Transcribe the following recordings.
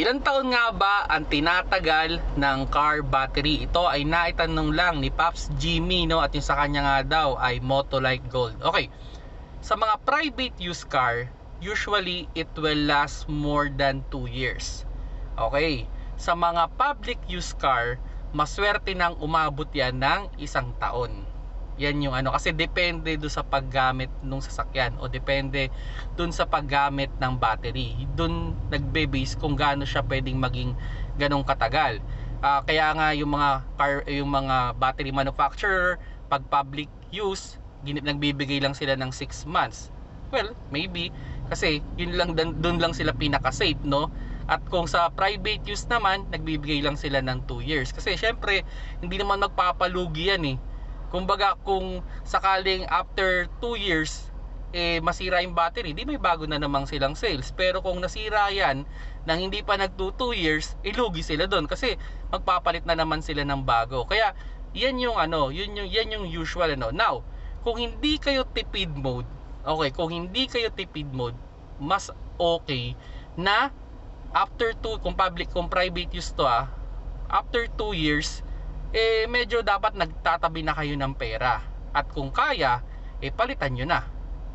Ilang taon nga ba ang tinatagal ng car battery? Ito ay naitanong lang ni Paps Jimmy no at yung sa kanya nga daw ay Motolite Gold. Okay. Sa mga private use car, usually it will last more than 2 years. Okay. Sa mga public use car, maswerte nang umabot yan ng isang taon. Yan yung ano kasi depende do sa paggamit ng sasakyan o depende dun sa paggamit ng battery. Dun nagbe-base kung gaano siya pwedeng maging ganong katagal. Ah, kaya nga yung mga car yung mga battery manufacturer pag public use nagbibigay lang sila ng 6 months. Well, maybe kasi yun lang dun lang sila pinaka safe, no? At kung sa private use naman, nagbibigay lang sila ng 2 years. Kasi syempre, hindi naman magpapalugi yan eh. Kumbaga, kung sakaling after 2 years, eh, masira yung battery, di may bago na namang silang sales. Pero kung nasira yan, nang hindi pa nag 2 years, eh, lugi sila doon. Kasi magpapalit na naman sila ng bago. Kaya, yan yung ano, yun yung, yan yung usual ano. Now, kung hindi kayo tipid mode, okay, kung hindi kayo tipid mode, mas okay na after 2, kung public, kung private use to ah, after 2 years, eh medyo dapat nagtatabi na kayo ng pera. At kung kaya, eh palitan nyo na.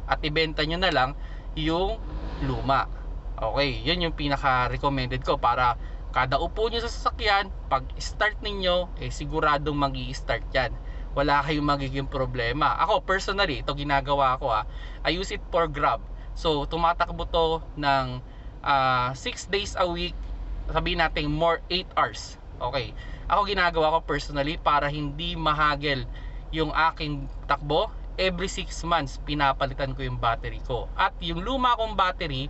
At ibenta nyo na lang yung luma. Okay, yun yung pinaka-recommended ko para kada upo nyo sa sasakyan, pag start ninyo, eh siguradong mag start yan. Wala kayong magiging problema. Ako, personally, ito ginagawa ko ah, I use it for grab. So, tumatakbo to ng 6 days a week, sabihin natin more 8 hours. Okay. Ako ginagawa ko personally para hindi mahagel yung aking takbo. Every 6 months, pinapalitan ko yung battery ko. At yung luma kong battery,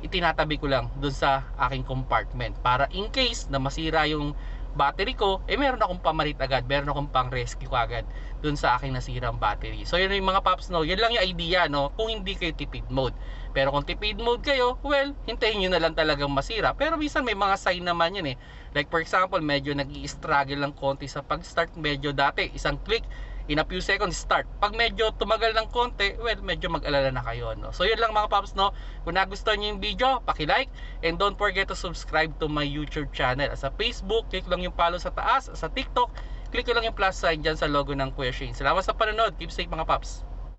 itinatabi ko lang dun sa aking compartment. Para in case na masira yung battery ko, eh meron akong pamalit agad, meron akong pang rescue agad dun sa aking nasirang battery. So yun yung mga paps no, yun lang yung idea no, kung hindi kayo tipid mode. Pero kung tipid mode kayo, well, hintayin nyo na lang talagang masira. Pero minsan may mga sign naman yun eh. Like for example, medyo nag struggle lang konti sa pag-start, medyo dati, isang click, in a few seconds start. Pag medyo tumagal ng konti, well, medyo mag-alala na kayo. No? So yun lang mga paps no. Kung nagustuhan nyo yung video, paki-like and don't forget to subscribe to my YouTube channel. Sa Facebook, click lang yung follow sa taas. Sa TikTok, click lang yung plus sign dyan sa logo ng Kuya Shane. Salamat sa panonood. Keep safe mga paps.